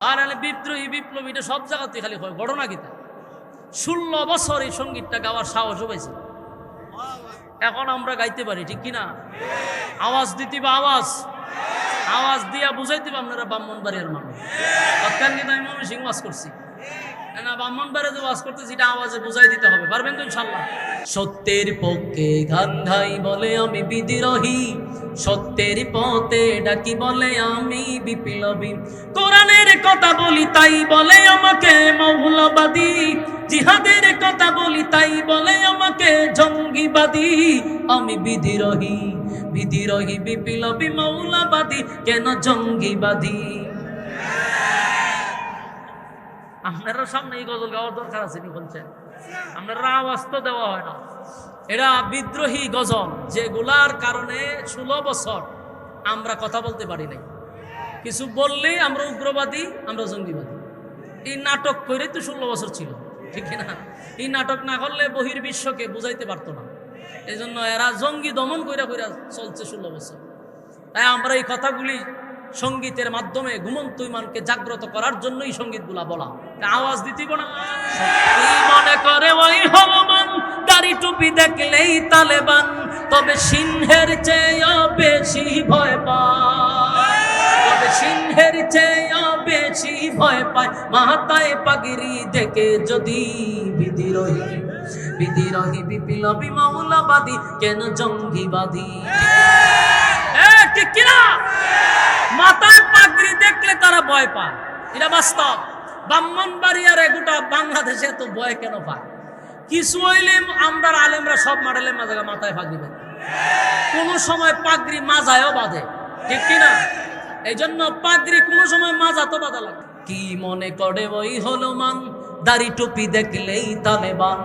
আর এলে বিদ্রোহী বিপ্লবী এটা সব জায়গাতে খালি হয়, ঘটনা কিতা ষোলো বছর এই সঙ্গীতটা গাওয়ার সাহস হয়েছে। এখন আমরা গাইতে পারি, ঠিক কিনা? আওয়াজ দিতে বা আওয়াজ? আওয়াজ দিয়া বুঝাইতে আপনারা ব্রাহ্মণ বাড়ির মানুষ। অত্যান কিন্তু আমি সিং ওয়াজ করছি। না, ব্রাহ্মণ বাড়ি যে ওয়াজ করতেছি, এটা আওয়াজে বুঝাই দিতে হবে। পারবেন তো সত্যের পক্ষে গান গাই বলে আমি বিদ্রোহী, সত্যের পথে ডাকি বলে আমি বিপ্লবী। কোরআনের কথা বলি, তাই বলে আমাকে মৌলবাদী। জিহাদের কথা বলি, তাই বলে আমাকে জঙ্গিবাদী। আমি বিদ্রোহী বিদ্রোহী, বিপ্লবী, মৌলবাদী, কেন জঙ্গিবাদী? আপনারা সামনে এই গজল গাওয়ার দরকার আছে নি বলছেন। আপনারা আওয়াজ তো দেওয়া হয় না। এরা বিদ্রোহী গজল, যেগুলার কারণে ষোলো বছর আমরা কথা বলতে পারি নাই। কিছু বললেই আমরা উগ্রবাদী, আমরা জঙ্গিবাদী। এই নাটক করে তো ষোলো বছর ছিল, ঠিক না এই নাটক না করলে বহির বিশ্বকে বুঝাইতে পারতো না। এই জন্য এরা জঙ্গি দমন কইরা কইরা চলছে ষোলো বছর। তাই আমরা এই কথাগুলি সঙ্গীতের মাধ্যমে ঘুমন্ত ইমানকে জাগ্রত করার জন্যই সঙ্গীতগুলা বলা। আওয়াজ সত্যি মনে করে ওই হলমান দাড়ি টুপি দেখলেই তালেবান, তবে সিংহের চেয়ে বেশি ভয় পায়। তবে সিংহের চেয়ে বেশি ভয় পায়। মাথায় পাগিরি দেখে যদি বিদ্রোহী বিদ্রোহী বিপ্লবী মৌলবাদী কেন জঙ্গিবাদী? ঠিক কিনা? মাথায় পাগড়ি দেখলে তারা ভয় পায়। এটা বাস্তব। ব্রাহ্মণবাড়িয়ার গোটা বাংলাদেশে তো ভয় কেন পায়? কিছু হইলে আমরা আলেমরা সব মডেলের মাঝে মাথায় পাগড়ি কোনো সময় পাগড়ি মাজায়ও বাঁধে, ঠিক কিনা এই জন্য পাগড়ি কোনো সময় মাজা তো বাঁধা লাগে। কি মনে করে ওই হলো দাড়ি টুপি দেখলেই তালেবান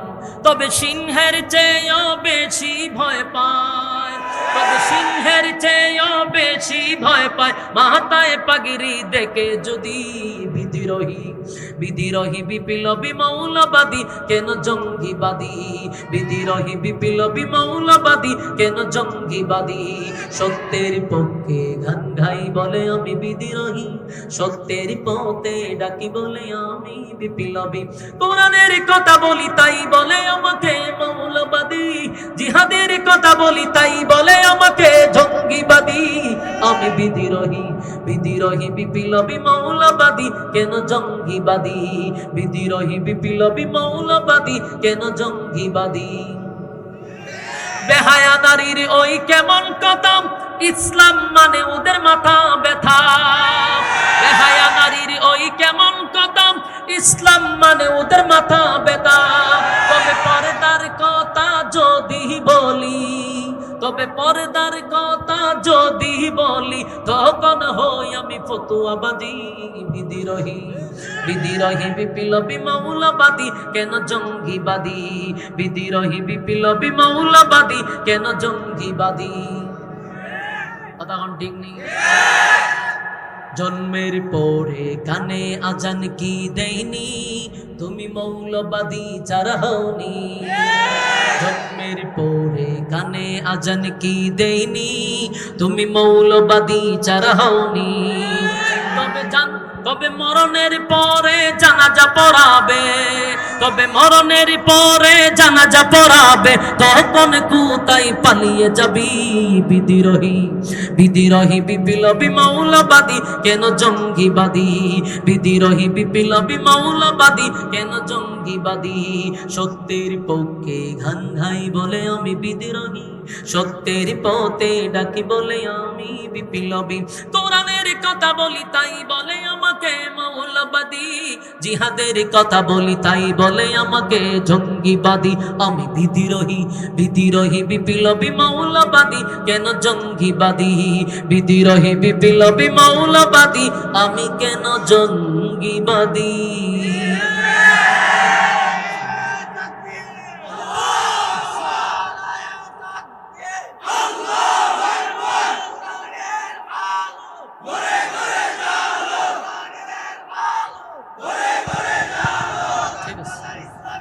তবে সিংহের চেয়েও বেশি ভয় পায়। তবে সিংহের চেয়েও বেশি ভয় পায়। মাথায় পাগিরি দেখে যদি বিদ্রোহী বিদ্রোহী বিপ্লবী মৌলবাদী, কেন জঙ্গিবাদী? বিদ্রোহী বিপ্লবী মৌলবাদী, কেন জঙ্গিবাদী? সত্যের পক্ষে গান গাই বলে আমি বিদ্রোহী, সত্যের পথে ডাকি বলে আমি বিপ্লবী। কোরআনের কথা বলি তাই বলে আমাকে মৌলবাদী, জিহাদের কথা বলি তাই বলে আমাকে জঙ্গিবাদী। আমি বিদ্রোহী বিদ্রোহী বিপ্লবী মৌলবাদী, কেন জঙ্গিবাদী? বিদ্রোহী বিপ্লবী মৌলবাদী, কেন জঙ্গিবাদী? বেহায়া নারীর ওই কেমন কথা? ইসলাম মানে ওদের মাথা ব্যথা। বেহায়া নারীর ওই কেমন কথা? ইসলাম মানে ওদের মাথা ব্যথা। তবে পর্দার কথা যদি বলি তবে পর্দার কথা যদি বলি, তখন হই আমি ফতুয়াবাদী, বিদ্রোহী। বিদ্রোহী, বিপ্লবী মৌলবাদী কেন জঙ্গিবাদী? বিদ্রোহী, বিপ্লবী মৌলবাদী কেন জঙ্গিবাদী? কথা কোন ঠিক নেই? জন্মের পরে কানে আজান কি দেয়নি? তুমি মৌলবাদী যারা হওনি। জন্মের পরে আজান কি দেইনি তুমি মৌলবাদী যারা তবে জান তবে মরণের পরে জানাজা পড়াবে। তবে মরণের পরে জানাজা পড়াবে, তখন কুতাই পালিয়ে যাবি বিদ্রোহী। বিদ্রোহী, বিপ্লবী, মৌলবাদী, কেন জঙ্গিবাদী? বিদ্রোহী, বিপ্লবী, মৌলবাদী, কেন জঙ্গিবাদী? সত্যের পক্ষে ঘান ঘাই বলে আমি বিদ্রোহী। সত্যের পথে ডাকি বলে আমি বিপ্লবী। কোরআনের কথা বলি, তাই বলে আমাকে মৌলবাদী। জিহাদের কথা বলি, তাই বলে আমাকে জঙ্গিবাদী। আমি বিদ্রোহী রহি বিপ্লবী মৌলবাদী। কেন জঙ্গিবাদী? বিদ্রোহী, বিপ্লবী মৌলবাদী। আমি কেন জঙ্গিবাদী?